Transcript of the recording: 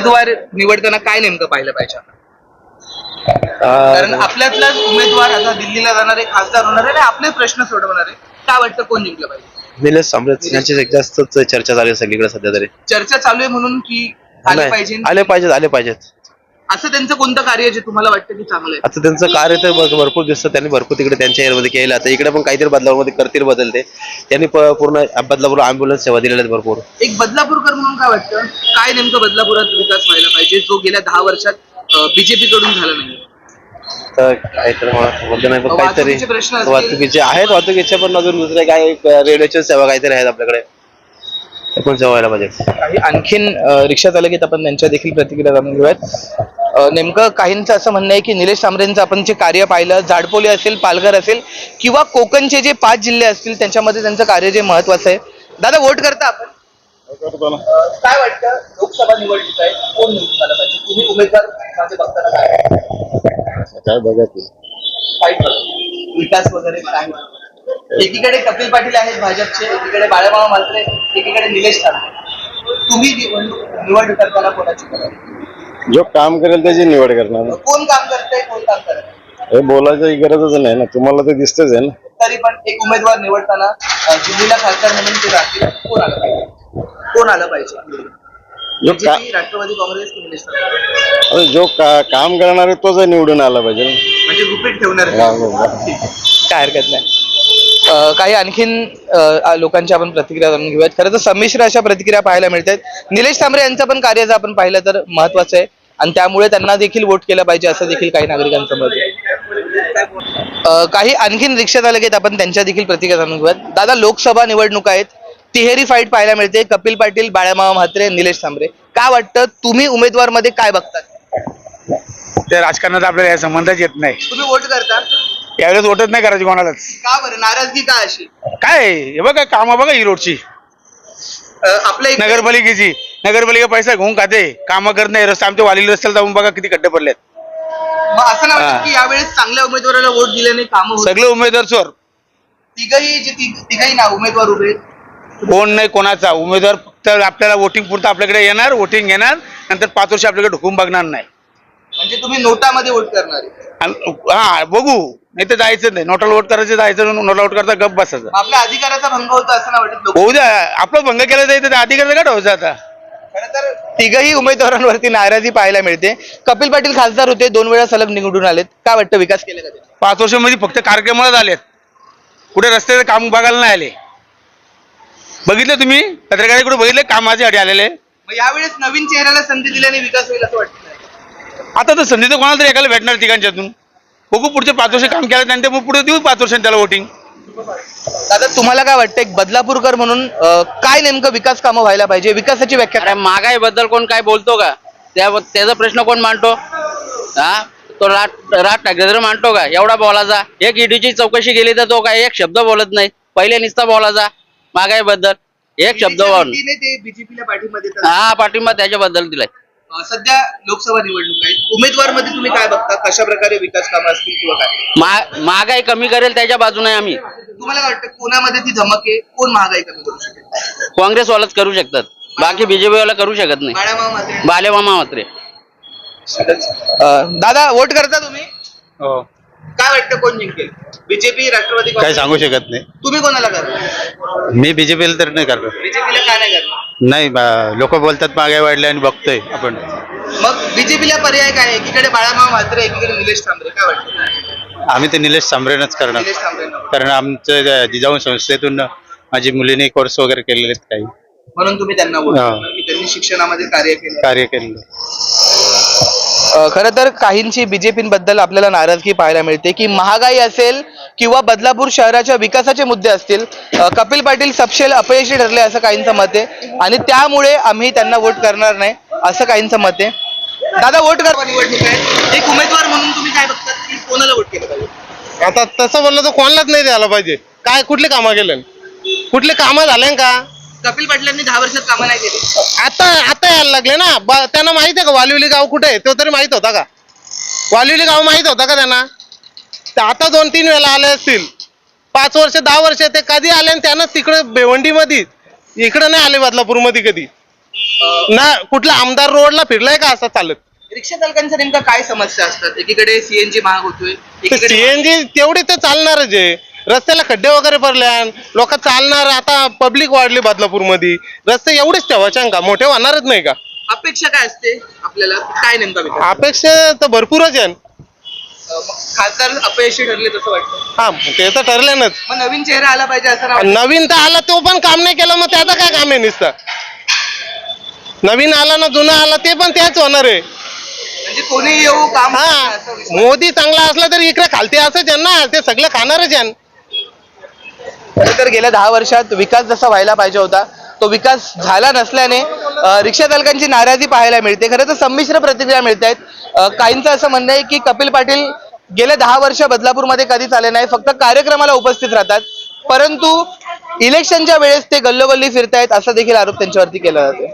उमेदवार निवडताना काय नेमकं पाहिलं पाहिजे? कारण आपल्यातलाच उमेदवार आता दिल्लीला जाणारे खासदार होणार आहे आणि आपले प्रश्न सोडवणार आहे. काय वाटतं कोण जिंकलं पाहिजे? निलेश साम्राज्य यांची जास्तच चर्चा चालू आहे सगळीकडे सध्या तरी. चर्चा चालू आहे म्हणून की आले नाही, पाहिजे? आले पाहिजेत आले पाहिजेत. असं त्यांचं कोणतं कार्य आहे जे तुम्हाला वाटतं की चांगलं आहे? आता त्यांचं कार्य तर भर- भरपूर दिसतं. त्यांनी भरपूर तिकडे त्यांच्या एरियामध्ये केलं. आता इकडे पण काहीतरी बदलावमध्ये करतील बदलते. त्यांनी प- पूर्ण बदलापूर अँब्युलन्स सेवा दिलेल्या आहेत भरपूर. एक बदलापूरकर म्हणून काय वाटतं? काय नेमकं बदलापुरात विकास व्हायला पाहिजे? जो गेल्या दहा वर्षात बीजेपी कडून झाला नाही. तर काहीतरी मला समजलं नाही पण वाहतुकीचे काहीतरी प्रश्न असतील. वाहतुकीचे आहेत वाहतुकीचे पण अजून दुसरे काय एक रेल्वेच्या सेवा काहीतरी आहेत आपल्याकडे. ते पण सेवा व्हायला पाहिजे. काही आणखीन अ, रिक्षा चालक आहेत आपण त्यांच्या देखील प्रतिक्रिया जाणून घेऊयात. नेमकं काहींचं असं म्हणणं आहे की निलेश सांबरेंचं आपण जे कार्य पाहिलं झाडपोली असेल पालघर असेल किंवा कोकणचे जे पाच जिल्हे असतील त्यांच्यामध्ये त्यांचं कार्य जे महत्वाचं आहे. दादा वोट करता आपण? काय वाटतं? लोकसभा निवडणूक आहे. कोण निवडून आलं पाहिजे? तुम्ही उमेदवार माझे बघताना काय? काय बघत काय ठरवलं? विकास वगैरे काय एकीकडे कपिल पाटील आहेत भाजपचे एकीकडे बाळामामा म्हात्रे एकीकडे निलेश ठाकरे तुम्ही निवडणूक निवड करताना कोणाची कराल जो काम करेल त्याची निवड करणार कोण काम करतंय कोण काम करत नाही? हे बोलायची गरजच नाही ना तुम्हाला तर दिसतच आहे ना तरी पण एक उमेदवार निवडताना अं, दिल्लीला खासदार म्हणून ते राहतील कोण आलं पाहिजे कोण आलं पाहिजे जो का राष्ट्रवादी काँग्रेस की निलेश ठाकरे? अरे जो का, काम करणार आहे तोच निवडून आला पाहिजे ना. म्हणजे गुपित ठेवणार. काय हरकत नाही काही आणखीन लोकांच्या आपण प्रतिक्रिया जाणून घेऊयात. खरं तर संमिश्र अशा प्रतिक्रिया पाहायला मिळतात. निलेश तांबरे यांचं पण कार्य जर आपण पाहिलं तर महत्वाचं आहे. आणि त्यामुळे त्यांना देखील वोट केलं पाहिजे असं देखील काही नागरिकांचं मत आहे काही आणखीन रिक्षा चालक आहेत आपण त्यांच्या देखील प्रतिक्रिया जाणून घेऊयात. दादा लोकसभा निवडणुका आहेत. तिहेरी फाईट पाहायला मिळते. कपिल पाटील बाळामामा म्हात्रे निलेश तांबरे. काय वाटतं? तुम्ही उमेदवारमध्ये काय बघतात त्या राजकारणात आपल्याला या संबंधच येत नाही. तुम्ही वोट करता? यावेळेस वोटच नाही करायची कोणालाच. का बरं? नाराजगी का अशी? काय? हे बघा कामं बघा ही रोडची. अं, आपल्या इकडे- नगरपालिकेची. नगरपालिका पैसा घेऊन खाते. कामं करत नाही. रस्ते आमच्या वालील रस्त्याला जाऊन बघा किती खड्डे पडलेत. मग असं नाही वाटत हा. की यावेळेस चांगल्या उमेदवाराला वोट दिल्याने कामं होत सगळे उमेदवार चोर. तिघही जे तिघ- तिघही ना उमेदवार उभे कोण नाही कोणाचा. उमेदवार फक्त आपल्याला वोटिंग पुरतं आपल्याकडे येणार वोटिंग घेणार नंतर पाच वर्ष आपल्याकडे ढुकून बघणार नाही. म्हणजे तुम्ही नोटामध्ये वोट करणार आहे. हा बघू. नाही तर जायचं नाही. नोटाला वोट करायचं जायचं नोटाला वोट करता गप बसायचं. आपल्या अधिकाराचा भंग होतो असं वाटत होऊ द्या आपलं भंग केला जायचं अधिकार काय ठेवायचं आता? तर तिघही उमेदवारांवरती नाराजी पाहायला मिळते. कपिल पाटील खासदार होते. दोन वेळा सलग निवडून आलेत. काय वाटतं विकास केला का? पाच वर्षामध्ये फक्त कार्यक्रमाला आलेत. कुठे रस्त्याचं काम बघायला नाही आले. बघितलं तुम्ही? पत्रकार कुठे बघितलं? कामासाठी आलेले. मग यावेळेस नवीन चेहऱ्याला संधी दिल्याने विकास होईल असं वाटतं. आता तर संधी तर कोणाला तरी एकाला भेटणार तिघांच्यातून. बघू पुढचे पाच वर्ष काम केलं त्यानंतर मग पुढे देऊ पाच वर्षांनी त्याला वोटिंग दादा तुम्हाला काय वाटतं एक बदलापूरकर म्हणून अं, काय नेमकं विकास कामं व्हायला पाहिजे? विकासाची व्याख्या अरे महागाई बद्दल कोण काय बोलतो का? त्या त्याचा प्रश्न कोण मांडतो? हा? तो राज राज ठाकरे जर मांडतो का? एवढा बोलायचा एक ईडीची चौकशी केली तर तो काय एक शब्द बोलत नाही. पहिले नुसता बोलायचा महागाई बद्दल एक शब्द बोल. भीतीने ते बीजेपीला पाठिंबा देतात. हा पाठिंबा त्याच्याबद्दल दिलाय. सध्या लोकसभा निवडणूक आहे उमेदवारमध्ये तुम्ही काय बघता? कशा प्रकारे विकास कामं असतील किंवा काय? महा- महागाई कमी करेल त्याच्या बाजूने आम्ही. तुम्हाला काय वाटतं कोणामध्ये ती धमक आहे? कोण महागाई कमी करू शकेल? काँग्रेसवालाच करू शकतात. बाकी बीजेपी वाला करू शकत नाही. म्हात्रे. बालेमामा मात्रे दादा वोट करता तुम्ही? काय वाटतं कोण जिंकेल? बीजेपी राष्ट्रवादी काय? सांगू शकत नाही. तुम्ही कोणाला करता मी बीजेपीला तर नाही करतो बीजेपीला का नाही करणार? नाही लोक बोलतात मागे वाढले आणि बघतोय आपण. मग बीजेपीला पर्याय काय? एकीकडे बाळामामा म्हात्रे एकीकडे निलेश तांबरे काय वाटतं? आम्ही ते निलेश सांबरेनच करणार. निलेश तांबरे कारण आमचं जिजाऊ संस्थेतून माझी मुलीने कोर्स वगैरे केलेले आहेत काही. म्हणून तुम्ही त्यांना. करणार की त्यांनी शिक्षणामध्ये कार्य केलं. कार्य केलेलं. खरं तर काहींची बीजेपी बद्दल आपल्याला नाराजगी पाहायला मिळते की महागाई असेल किंवा बदलापूर शहराच्या विकासाचे मुद्दे असतील कपिल पाटील सपशेल अपयशी ठरले असं काहींचं मत आहे. आणि त्यामुळे आम्ही त्यांना वोट करणार नाही असं काहींचं मत आहे. दादा वोट कर. निवडणूक आहे एक उमेदवार म्हणून तुम्ही काय बघतात की कोणाला वोट केलं पाहिजे? आता तसं बोललं तर कोणालाच नाही द्यायला पाहिजे. काय कुठले कामं केले कुठले कामं झाले का? कपिल पाटलांनी दहा वर्षात कामं नाही केली. आता आता यायला लागले ना. बा- त्यांना माहीत आहे का वालिवली गाव कुठे आहे? तो तरी माहीत होता का? वालिवली गाव माहीत होता का त्यांना? ते आता दोन तीन वेळा आले असतील. पाच वर्ष दहा वर्ष ते कधी आले आणि त्यांना तिकडे भिवंडीमध्ये इकडे नाही आले बदलापूरमध्ये कधी. ना कुठला आमदार रोडला फिरलाय का असं चालत? रिक्षा चालकांच्या नेमका काय समस्या असतात? एकीकडे सीएनजी महाग होतोय एकीकडे सीएनजी तेवढी तर चालणारच आहे. रस्त्याला खड्डे वगैरे पडल्यान लोक चालणार आता पब्लिक वाढली बदलापूरमध्ये रस्ते एवढेच ठेवायचे का? मोठे होणारच नाही का? अपेक्षा काय असते आपल्याला? काय नेमका विकास? अपेक्षा तर भरपूरच आहे. अं, मग खासदार अपयशी ठरले तसं वाटतं? हा ते तर ठरल्यानच. मग नवीन चेहरा आला पाहिजे असं राव नवीन तर आला तो पण काम नाही केलं मग त्याचं काय काम आहे नुसतं? नवीन आला ना जुना आला ते पण त्याच होणार आहे. म्हणजे कोणी येऊ काम हा करणं असं विश्वास. मोदी चांगला असला तरी इकडे खालते असंच आहे ना ते सगळं खाणारच आहे. तर गेल्या दहा वर्षात विकास जसा व्हायला पाहिजे होता तो विकास झाला नसल्याने रिक्षा चालकांची नाराजी पाहायला मिळते. खरं तर संमिश्र प्रतिक्रिया मिळत आहेत. काहींचं असं म्हणणं आहे की कपिल पाटील गेले दहा वर्ष बदलापूरमध्ये कधीच आले नाही फक्त कार्यक्रमाला उपस्थित राहतात. परंतु इलेक्शनच्या वेळेस ते गल्लोगल्ली फिरतायत असा देखील आरोप त्यांच्यावरती केला जातो